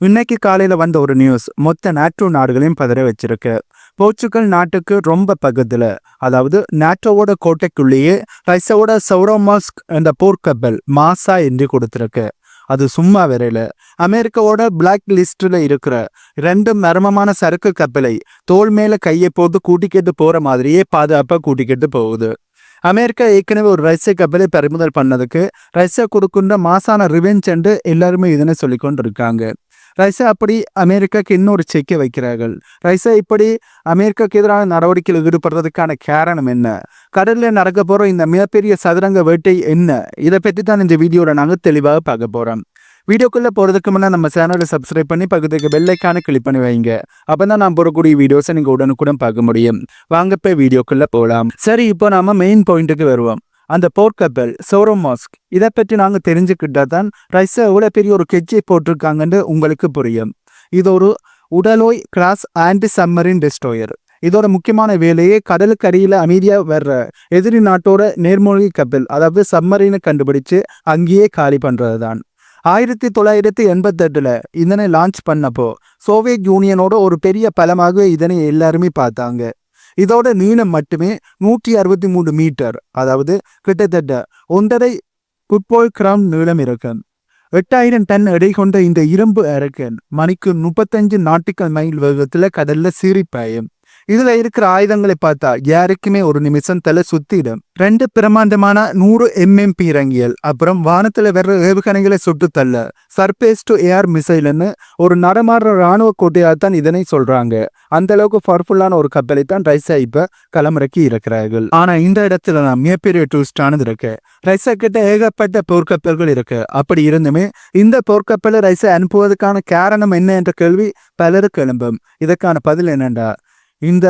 இன்னைக்கு காலையில வந்த ஒரு நியூஸ் மொத்த நேட்டோ நாடுகளையும் பதற வச்சிருக்கு. போர்ச்சுகல் நாட்டுக்கு ரொம்ப பகுதியில் அதாவது நேட்டோவோட கோட்டைக்குள்ளேயே ரஷ்யாவோட சௌரோமாஸ்க் என்ற போர்க்கப்பல் மாசா என்று கொடுத்துருக்கு. அது சும்மா வரையில. அமெரிக்காவோட பிளாக் லிஸ்டில் இருக்கிற ரெண்டு மர்மமான சரக்கு கப்பலை தோல் மேல கையை போட்டு கூட்டிக்கிட்டு போற மாதிரியே பாதுகாப்பாக கூட்டிக்கிட்டு போகுது. அமெரிக்கா ஏற்கனவே ஒரு ரஷ்ய கப்பலை பறிமுதல் பண்ணதுக்கு ரஷ்யா கொடுக்கின்ற மாசான ரிவெஞ்ச் என்று எல்லாருமே இதனை சொல்லிக்கொண்டு இருக்காங்க ரைசா அப்படி அமெரிக்காக்கு இன்னொரு செக்கை வைக்கிறார்கள். ரைசா இப்படி அமெரிக்காக்கு எதிரான நடவடிக்கையில் ஈடுபடுறதுக்கான காரணம் என்ன? கடலில் நடக்க போகிற இந்த மிகப்பெரிய சதுரங்க வேட்டை என்ன? இதை பற்றி தான் இந்த வீடியோவில் நாங்கள் தெளிவாக பார்க்க போகிறோம் வீடியோக்குள்ளே போகிறதுக்கு முன்னாடி நம்ம சேனலை சப்ஸ்கிரைப் பண்ணி பக்கத்துக்கு பெல்லைக்கான கிளிக் பண்ணி வைங்க. அப்போ தான் நான் போடக்கூடிய வீடியோஸை நீங்கள் உடனுக்குடன் பார்க்க முடியும். வாங்க இப்போ போகலாம் சரி இப்போ நாம மெயின் பாயிண்ட்டுக்கு வருவோம். அந்த போர்க்கப்பல் சோரோமாஸ்க் இதை பற்றி நாங்கள் தெரிஞ்சுக்கிட்டா தான் ரஷ்யா எவ்வளோ பெரிய ஒரு கெஜ்ஜை போட்டிருக்காங்கன்னு உங்களுக்கு புரியும். இது ஒரு Udaloy class anti submarine destroyer. இதோட முக்கியமான வேலையே கடலுக்கு அடியில் அமைதியாக வர்ற எதிரி நாட்டோட நேர்மொழி கப்பல் அதாவது சம்மரினை கண்டுபிடிச்சு அங்கேயே காலி பண்ணுறது தான் ஆயிரத்தி தொள்ளாயிரத்தி எண்பத்தெட்டில் இதனை லான்ச் பண்ணப்போ சோவியத் யூனியனோட ஒரு பெரிய பலமாக இதனை எல்லாருமே பார்த்தாங்க. இதோட நீளம் மட்டுமே நூற்றி அறுபத்தி மூணு மீட்டர். அதாவது கிட்டத்தட்ட ஒன்றரை ஃபுட்பால் கிராம் நீளம் இருக்கும். எட்டாயிரம் டன் எடை கொண்ட இந்த இரும்பு அரக்கன் மணிக்கு முப்பத்தஞ்சு நாட்டிக்கல் மைல் வேகத்தில் கடல்ல சீறி பாயும் இதுல இருக்கிற ஆயுதங்களை பார்த்தா யாருக்குமே ஒரு நிமிஷம் தலை சுத்திடும் ரெண்டு பிரமாண்டமான நூறு எம்எம் பீரங்கியல் அப்புறம் வானத்துல வர்ற ஏவுகணைகளை சுட்டு தள்ள சர்பேஸ் டு ஏர் மிசைல்னு ஒரு நடமாடுற ராணுவ கோட்டையாக தான் இதனை சொல்றாங்க. அந்த அளவுக்கு பவர்ஃபுல்லான ஒரு கப்பலை தான் ரைசா இப்ப களமிறக்கி இருக்கிறார்கள். ஆனா இந்த இடத்துல நான் மிகப்பெரிய டூஸ்டானது இருக்கு. ரைசா கிட்ட ஏகப்பட்ட போர்க்கப்பல்கள் இருக்கு. அப்படி இருந்துமே இந்த போர்க்கப்பலை ரைசா அனுப்புவதற்கான காரணம் என்ன என்ற கேள்வி பலருக்கு எழும்பும். இதற்கான பதில் என்னண்டா? இந்த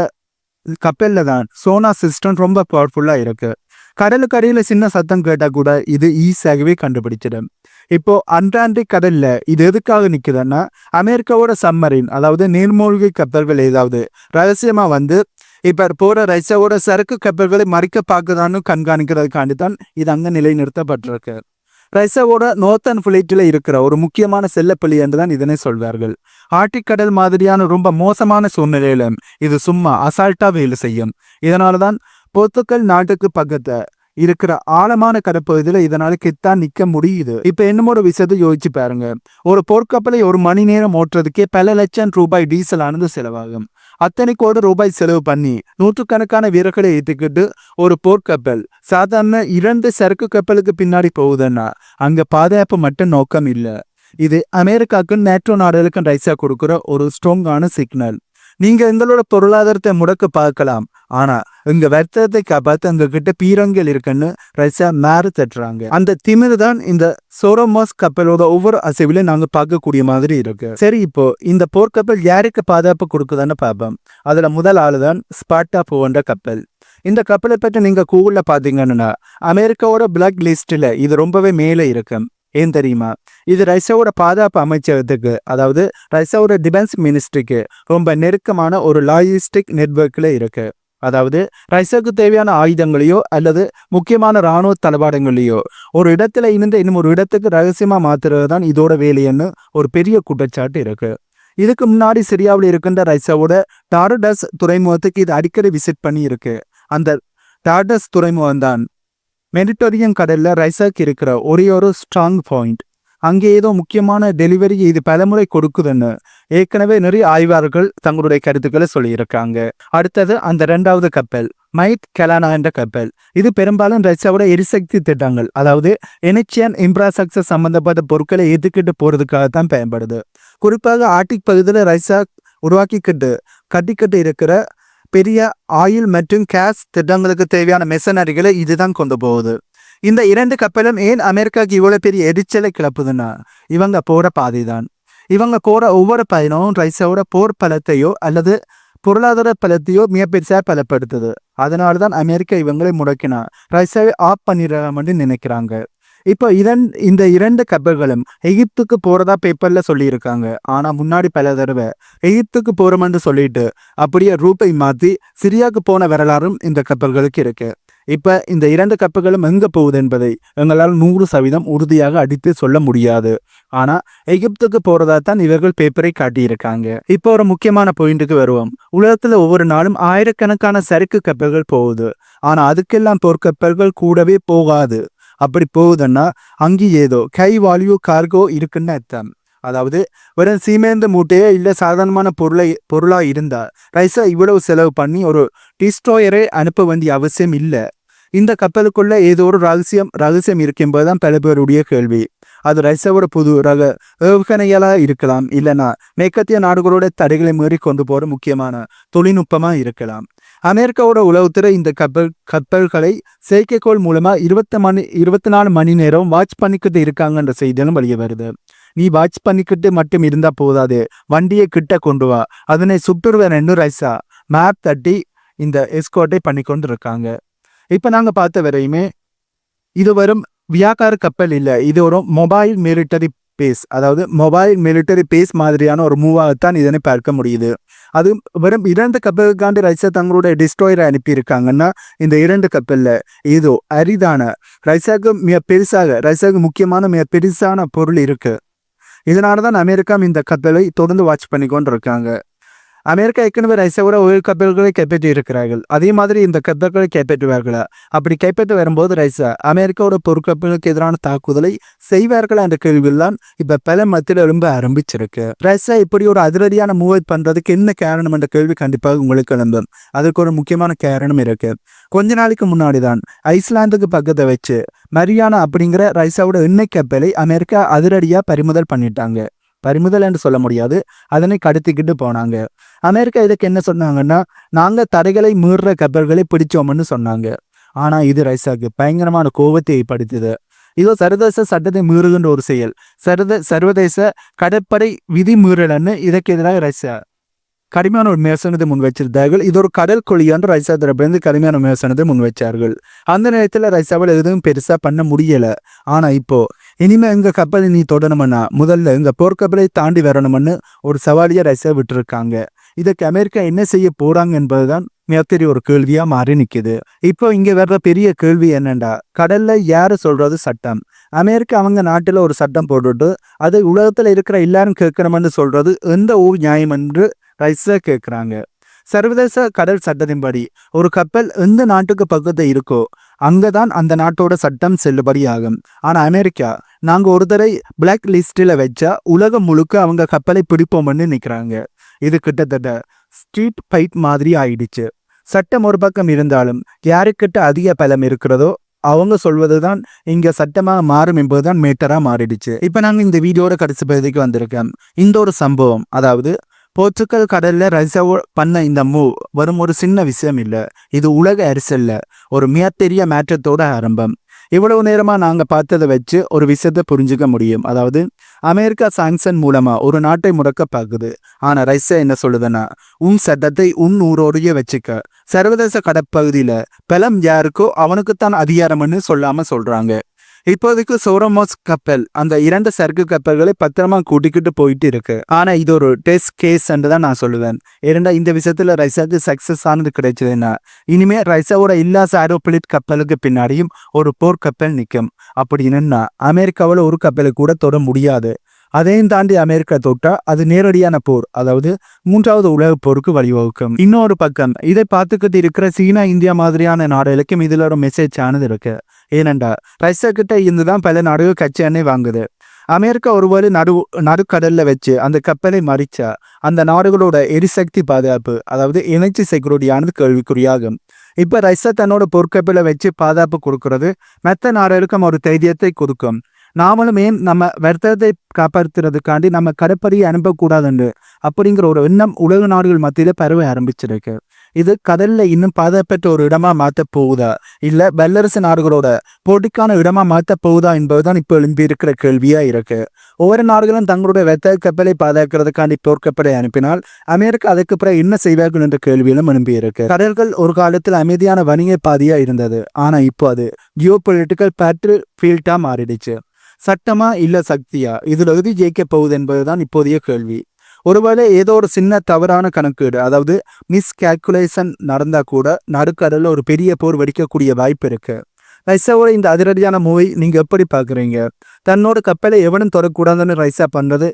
கப்பல்ல தான். சோனா சிஸ்டம் ரொம்ப பவர்ஃபுல்லாக இருக்கு. கடலுக்கு சின்ன சத்தம் கேட்டால் கூட இது ஈஸியாகவே கண்டுபிடிச்சிடும். இப்போ அண்டாண்டிக் கடல்ல இது எதுக்காக நிற்குதுன்னா அமெரிக்காவோட சம்மரின் அதாவது நீர்மூழ்கி கப்பல்கள் ஏதாவது ரகசியமா வந்து இப்போ போகிற ரஷ்யாவோட சரக்கு கப்பல்களை மறிக்க பார்க்குதான்னு கண்காணிக்கிறதுக்காண்டி தான் இது அங்கே நிலைநிறுத்தப்பட்டிருக்கு. ரஷ்யாவோட நோர்த்தன் ஃபிளைட்டில் இருக்கிற ஒரு முக்கியமான செல்லப்பள்ளி என்று தான் இதனை சொல்வார்கள். ஆர்டிக் கடல் மாதிரியான ரொம்ப மோசமான சூழ்நிலையிலும் இது சும்மா அசால்ட்டா வேலை செய்யும். இதனால தான் போர்த்துக்கல் நாட்டுக்கு பக்கத்துல இருக்கிற ஆழமான கடற்பகுதியில இதனால கித்தா நிக்க முடியுது. இப்ப என்னமோ ஒரு விஷயத்தை யோசிச்சு பாருங்க. ஒரு போர்க்கப்பலை ஒரு மணி நேரம் ஓட்டுறதுக்கே பல லட்சம் ரூபாய் டீசல் ஆனது செலவாகும். அத்தனை கோடி ரூபாய் செலவு பண்ணி நூற்றுக்கணக்கான வீரர்களை ஏற்றுக்கிட்டு ஒரு போர்க்கப்பல். சாதாரண இரண்டு சரக்கு கப்பலுக்கு பின்னாடி போகுதுன்னா அங்க பாதுகாப்பு மட்டும் நோக்கம் இல்லை. இது அமெரிக்காவுக்கும் நேட்டோ நாடுகளுக்கும் ரைஸா கொடுக்குற ஒரு ஸ்ட்ராங்கான சிக்னல் நீங்க எங்களோட பொருளாதாரத்தை முடக்க பார்க்கலாம். ஆனா இங்க வர்த்தகத்தை காப்பாத்து எங்க கிட்ட பீரங்கள் இருக்குன்னு ரஷ்யா மேறு தட்டுறாங்க. அந்த திமிர் தான் இந்த சோரோமாஸ் கப்பலோட ஒவ்வொரு அசைவிலும் நாங்க பார்க்கக்கூடிய மாதிரி இருக்கு. சரி இப்போ இந்த போர்க்கப்பல் யாருக்கு பாதுகாப்பு கொடுக்குதுன்னு பார்ப்போம். அதுல முதல் ஆளு தான் ஸ்பாட்டா போன்ற கப்பல். இந்த கப்பலை பற்றி நீங்க கூகுள்ல பாத்தீங்கன்னா அமெரிக்காவோட பிளாக் லிஸ்ட்ல இது ரொம்பவே மேலே இருக்கும் ஏன் தெரியுமா? இது ரஷ்யாவோட பாதுகாப்பு அமைச்சகத்துக்கு அதாவது ரஷ்யாவோட டிஃபென்ஸ் மினிஸ்ட்ரிக்கு ரொம்ப நெருக்கமான ஒரு லாஜிஸ்டிக் நெட்வொர்க்கில் இருக்கு. அதாவது ரஷ்யாவுக்கு தேவையான ஆயுதங்களையோ அல்லது முக்கியமான இராணுவ தளபாடங்களையோ ஒரு இடத்துல இருந்து இன்னும் ஒரு இடத்துக்கு ரகசியமாக மாத்துறது தான் இதோட வேலைன்னு ஒரு பெரிய குற்றச்சாட்டு இருக்கு. இதுக்கு முன்னாடி சிரியாவில் இருக்கின்ற ரஷ்யாவோட டார்டஸ் துறைமுகத்துக்கு இது அடிக்கடி விசிட் பண்ணி இருக்கு அந்த டார்டஸ் துறைமுகம் தான் மெடிட்டோரியன் கடலில் ரைசாக் இருக்கிற ஒரே ஒரு ஸ்ட்ராங் பாயிண்ட் அங்கே ஏதோ முக்கியமான டெலிவரி இது பலமுறை கொடுக்குதுன்னு ஏற்கனவே நிறைய ஆய்வாளர்கள் தங்களுடைய கருத்துக்களை சொல்லியிருக்காங்க. அடுத்தது அந்த ரெண்டாவது கப்பல் மைட் கெலானா என்ற கப்பல். இது பெரும்பாலும் ரஷ்யாவோட எரிசக்தி திட்டங்கள் அதாவது எனர்ஜியன் இன்ஃப்ராஸ்ட்ரக்சர் சம்பந்தப்பட்ட பொருட்களை ஏற்றுக்கிட்டு போறதுக்காக தான் பயன்படுது. குறிப்பாக ஆர்டிக் பகுதியில் ரஷ்யா உருவாக்கிக்கிட்டு கட்டிக்கிட்டு இருக்கிற பெரிய ஆயில் மற்றும் கேஸ் திட்டங்களுக்கு தேவையான மெஷனரிகளை இதுதான் கொண்டு போகுது. இந்த இரண்டு கப்பலும் ஏன் அமெரிக்காவுக்கு இவ்வளோ பெரிய எரிச்சலை கிளப்புதுன்னா இவங்க போகிற பாதை தான் இவங்க போகிற ஒவ்வொரு பயணமும் ரைஸோட போர் பலத்தையோ அல்லது பொருளாதார பலத்தையோ மிக பலப்படுத்துது. அதனால தான் அமெரிக்கா இவங்களை முடக்கினா ரைஸாவை ஆஃப் பண்ணிடலாம்னு நினைக்கிறாங்க. இப்போ இதன் இந்த இரண்டு கப்பல்களும் எகிப்துக்கு போகிறதா பேப்பரில் சொல்லியிருக்காங்க. ஆனால் முன்னாடி பல தடவை எகிப்துக்கு போகிறோம்னு சொல்லிட்டு அப்படியே ரூப்பை மாற்றி சிரியாவுக்கு போன வரலாறும் இந்த கப்பல்களுக்கு இருக்கு. இப்போ இந்த இரண்டு கப்பல்களும் எங்கே போகுது என்பதை எங்களால் நூறு சதவீதம் உறுதியாக அடித்து சொல்ல முடியாது. ஆனால் எகிப்துக்கு போகிறதா தான் இவர்கள் பேப்பரை காட்டியிருக்காங்க. இப்போ ஒரு முக்கியமான பாயிண்ட்டுக்கு வருவோம். உலகத்தில் ஒவ்வொரு நாளும் ஆயிரக்கணக்கான சரக்கு கப்பல்கள் போகுது. ஆனால் அதுக்கெல்லாம் போர்க்கப்பல்கள் கூடவே போகாது. அப்படி போகுதுன்னா அங்கே ஏதோ கை வால்யூ கார்கோ இருக்குன்னு அர்த்தம். அதாவது வெறும் சீமேந்த மூட்டையே இல்லை சாதாரணமான பொருளை பொருளாக இருந்தால் ரைஸா இவ்வளவு செலவு பண்ணி ஒரு டிஸ்ட்ராயரை அனுப்ப வேண்டிய அவசியம் இல்லை. இந்த கப்பலுக்குள்ள ஏதோ ஒரு ரகசியம் ரகசியம் இருக்கும்போது தான் பல பேருடைய கேள்வி. அது ரைசாவோட புது ரக ஏவுகணைகளாக இருக்கலாம். இல்லைன்னா மேற்கத்திய நாடுகளோட தடைகளை மீறி கொண்டு போற முக்கியமான தொழில்நுட்பமா இருக்கலாம். அமெரிக்காவோட உளவுத்துறை இந்த கப்பல் கப்பல்களை செயற்கைக்கோள் மூலமா இருபத்தி மணி இருபத்தி நாலு மணி நேரம் வாட்ச் பண்ணிக்கிட்டு இருக்காங்கன்ற செய்திகளும் வெளியே வருது. நீ வாட்ச் பண்ணிக்கிட்டு மட்டும் இருந்தா போதாது வண்டியை கிட்ட கொண்டு வா. அதனை சுற்றுருவன் என்ன ரைஸா மேப் தட்டி இந்த எஸ்கோட்டை பண்ணி கொண்டு இருக்காங்க இப்போ நாங்கள் பார்த்த வரையுமே இது வரும் வியாக்கார கப்பல் இல்லை. இது ஒரு மொபைல் மிலிட்டரி பேஸ் அதாவது மொபைல் மிலிட்டரி பேஸ் மாதிரியான ஒரு மூவாகத்தான் இதனை பார்க்க முடியுது. அது வெறும் இரண்டு கப்பலுக்காண்டு ரஷ்யா தங்களுடைய டிஸ்ட்ராயரை அனுப்பியிருக்காங்கன்னா இந்த இரண்டு கப்பலில் ஏதோ அரிதான ரஷ்யாவுக்கு மிக பெருசாக ரஷ்யாவுக்கு முக்கியமான மிக பெருசான பொருள் இருக்குது இதனால தான் அமெரிக்கா இந்த கப்பலை தொடர்ந்து வாட்ச் பண்ணி கொண்டு இருக்காங்க அமெரிக்கா ஏற்கனவே ரைசாவோட உயிர் கப்பல்களை கைப்பற்றி இருக்கிறார்கள். அதே மாதிரி இந்த கப்பல்களை கைப்பற்றுவார்களா? அப்படி கைப்பற்ற வரும்போது ரைஸா அமெரிக்காவோட பொருட்கப்பலுக்கு எதிரான தாக்குதலை செய்வார்களா என்ற கேள்வியெல்லாம் இப்ப பல மத்தியில் எழும்ப ஆரம்பிச்சிருக்கு. ரைஸா இப்படி ஒரு அதிரடியான மூவை பண்றதுக்கு என்ன காரணம் என்ற கேள்வி கண்டிப்பாக உங்களுக்கு எழும்பும். அதுக்கு ஒரு முக்கியமான காரணம் இருக்கு. கொஞ்ச நாளைக்கு முன்னாடி தான் ஐஸ்லாந்துக்கு பக்கத்தை வச்சு மரியானா அப்படிங்கிற ரைஸாவோட எண்ணெய் கப்பலை அமெரிக்கா அதிரடியா பறிமுதல் பண்ணிட்டாங்க. பறிமுதல் என்று சொல்ல முடியாது. அதனை கடத்திக்கிட்டு போனாங்க. அமெரிக்கா இதுக்கு என்ன சொன்னாங்கன்னா நாங்க தடைகளை மீறுற கப்பல்களை பிடிச்சோம்னு சொன்னாங்க. ஆனா இது ரைசாக்கு பயங்கரமான கோபத்தை ஏற்படுத்தியது. இதோ சர்வதேச சட்டத்தை மீறுகின்ற ஒரு செயல். சர்வத சர்வதேச கடற்படை விதி மீறலன்னு இதற்கு எதிராக ரஷ்யா கடுமையான ஒரு விமர்சனத்தை முன் வச்சிருந்தார்கள். இது ஒரு கடல் கொழியான்ற ரைசா தரப்பிலிருந்து கடுமையான விமர்சனத்தை முன் வச்சார்கள். அந்த நேரத்தில் ரைசாவில் எதுவும் பெருசாக பண்ண முடியலை. ஆனால் இப்போ இனிமேல் எங்கள் கப்பலை நீ தொடணும்னா முதல்ல எங்கள் போர்க்கப்பலை தாண்டி வரணும்னு ஒரு சவாலியை ரைசா விட்டுருக்காங்க. இதுக்கு அமெரிக்கா என்ன செய்ய போகிறாங்க என்பதுதான் மிகப்பெரிய ஒரு கேள்வியாக மாறி நிற்கிது இப்போ இங்கே வர்ற பெரிய கேள்வி என்னண்டா? கடலில் யார் சொல்கிறது சட்டம்? அமெரிக்கா அவங்க நாட்டில் ஒரு சட்டம் போட்டுட்டு அது உலகத்தில் இருக்கிற எல்லாரும் கேட்கணும்னு சொல்கிறது எந்த ஊர் நியாயம் என்று ரைஸாக கேட்குறாங்க. சர்வதேச கடல் சட்டத்தின்படி ஒரு கப்பல் எந்த நாட்டுக்கு பக்கத்து இருக்கோ அங்கே தான் அந்த நாட்டோட சட்டம் செல்லுபடி ஆகும் ஆனால் அமெரிக்கா நாங்கள் ஒரு தடவை பிளாக் லிஸ்டில் வச்சா உலகம் முழுக்க அவங்க கப்பலை பிடிப்போம்னு நிற்கிறாங்க இது கிட்டத்தட்ட ஸ்ட்ரீட் ஃபைட் மாதிரி ஆயிடுச்சு. சட்டம் ஒரு பக்கம் இருந்தாலும் யாருக்கிட்ட அதிக பலம் இருக்கிறதோ அவங்க சொல்வது தான் இங்கே சட்டமாக மாறும் என்பது தான் மேட்டராக மாறிடுச்சு. இப்போ நாங்கள் இந்த வீடியோட கடைசி பகுதிக்கு வந்திருக்கோம். இந்த ஒரு சம்பவம் அதாவது போர்ச்சுக்கல் கடல்ல ரிசர்வ் பண்ண இந்த மூவ் வரும் ஒரு சின்ன விஷயம் இல்லை. இது உலக அரசியல்ல ஒரு மிகப்பெரிய மாற்றத்தோட ஆரம்பம். இவ்வளவு நேரமாக நாங்கள் பார்த்ததை வச்சு ஒரு விஷயத்தை புரிஞ்சுக்க முடியும். அதாவது அமெரிக்கா சாங்ஷன் மூலமாக ஒரு நாட்டை முடக்க பார்க்குது. ஆனால் ரஷ்யா என்ன சொல்லுதுன்னா உன் சட்டத்தை உன் ஊரோடையே வச்சுக்க. சர்வதேச கடற்பகுதியில் பலம் யாருக்கோ அவனுக்குத்தான் அதிகாரம்னு சொல்லாமல் சொல்கிறாங்க இப்போதைக்கு சோரமோஸ் கப்பல் அந்த இரண்டு சரக்கு கப்பல்களை பத்திரமா கூட்டிக்கிட்டு போயிட்டு இருக்கு. ஆனா இது ஒரு டெஸ்ட் கேஸ் தான் நான் சொல்லுவேன். ஏன்னா இந்த விஷயத்துல ரைசாக்கு சக்சஸ் ஆனது கிடைச்சதுன்னா இனிமே ரைசாவோட இல்லாச ஆரோபிளிட் கப்பலுக்கு பின்னாடியும் ஒரு போர் கப்பல் நிற்கும். அப்படின்னா அமெரிக்காவில் ஒரு கப்பலை கூட தொட முடியாது. அதையும் தாண்டி அமெரிக்கா தொட்டா அது நேரடியான போர் அதாவது மூன்றாவது உலக போருக்கு வழிவகுக்கும். இன்னொரு பக்கம் இதை பார்த்துக்கிட்டு இருக்கிற சீனா இந்தியா மாதிரியான நாடுகளுக்கும் இதுல ஒரு மெசேஜ் ஆனது இருக்கு. ஏனென்றா ரஷ்யா கிட்ட இருந்துதான் பல நாடுகள் கச்சை எண்ணெய் வாங்குது. அமெரிக்கா ஒருவேளை நடு நடுக்கடலில் வச்சு அந்த கப்பலை மறிச்சா அந்த நாடுகளோட எரிசக்தி பாதுகாப்பு அதாவது எனர்ஜி செக்யூரிட்டியானது கேள்விக்குறியாகும். இப்போ ரஷ்யா தன்னோட பொற்கப்பலை வச்சு பாதுகாப்பு கொடுக்கறது மற்ற நாடுகளுக்கும் ஒரு தைரியத்தை கொடுக்கும். நாமளும் ஏன் நம்ம வர்த்தகத்தை காப்பாற்றுறதுக்காண்டி நம்ம கடற்படையை அனுப்பக்கூடாதுன்னு அப்படிங்கிற ஒரு எண்ணம் உலக நாடுகள் மத்தியில் பரவ ஆரம்பிச்சிருக்கு. இது கடல்ல இன்னும் பாதப்பெற்ற ஒரு இடமா மாத்த போகுதா? இல்ல வல்லரசு நாடுகளோட போட்டிக்கான இடமா மாத்த போகுதா என்பதுதான் இப்போ எழும்பி இருக்கிற கேள்வியா இருக்கு. ஒவ்வொரு நாடுகளும் தங்களுடைய வெத்தக கப்பலை பாதுகாக்கிறதுக்காண்டி போர்க்கப்படை அனுப்பினால் அமெரிக்கா அதுக்கு பிறகு என்ன செய்வார்கள் என்ற கேள்வியிலும் எழும்பி இருக்கு கடல்கள் ஒரு காலத்தில் அமைதியான வணிக பாதியா இருந்தது. ஆனா இப்போ அது ஜியோ பொலிட்டிக்கல் பேட்டில் ஃபீல்டா மாறிடுச்சு. சட்டமா இல்ல சக்தியா? இதுல எது ஜெயிக்க போகுது என்பதுதான் இப்போதைய கேள்வி. ஒருவேளை ஏதோ ஒரு சின்ன தவறான கணக்கீடு அதாவது மிஸ் கேல்குலேஷன் நடந்தால் கூட நடுக்கடலில் ஒரு பெரிய போர் வெடிக்கக்கூடிய வாய்ப்பு இருக்குது ரைசாவோட இந்த அதிரடியான மூவி நீங்கள் எப்படி பார்க்குறீங்க தன்னோட கப்பலை எவனும் தொடக்கூடாதுன்னு ரைசா பண்ணுறது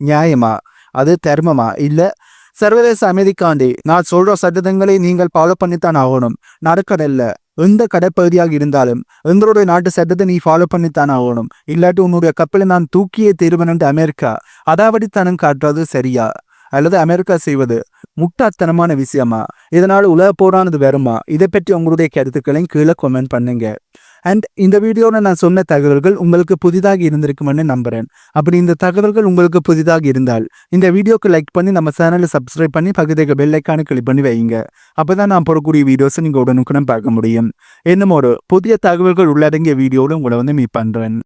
நியாயமா? அது தர்மமா? இல்லை சர்வதேச அமைதிக்காண்டி நான் சொல்கிற சட்டங்களை நீங்கள் ஃபாலோ பண்ணித்தான் ஆகணும் நடுக்கடல்ல. எந்த கடற்பகுதியாக இருந்தாலும் எங்களுடைய நாட்டு சட்டத்தை நீ ஃபாலோ பண்ணித்தான் ஆகணும். இல்லாட்டி உன்னுடைய கப்பலை நான் தூக்கியே தீர்வன் அமெரிக்கா அதாவது தனம் காட்டுறது சரியா? அல்லது அமெரிக்கா செய்வது முட்டாத்தனமான விஷயமா? இதனால் உலக போரானது வருமா? இதை பற்றி உங்களுடைய கருத்துக்களையும் கீழே கமெண்ட் பண்ணுங்க. அண்ட் இந்த வீடியோவில் நான் சொன்ன தகவல்கள் உங்களுக்கு புதிதாக இருந்திருக்கும்னு நம்புறேன். அப்படி இந்த தகவல்கள் உங்களுக்கு புதிதாக இருந்தால் இந்த வீடியோக்கு லைக் பண்ணி நம்ம சேனலை சப்ஸ்கிரைப் பண்ணி பகுதிக்கு பெல் கிளிக் பண்ணி வைங்க அப்போ தான் நான் போடக்கூடிய வீடியோஸை நீங்கள் உடனுக்குடன் பார்க்க முடியும். இன்னும் ஒரு புதிய தகவல்கள் உள்ளடங்கிய வீடியோவில் உங்களை வந்து மீட் பண்ணுறேன்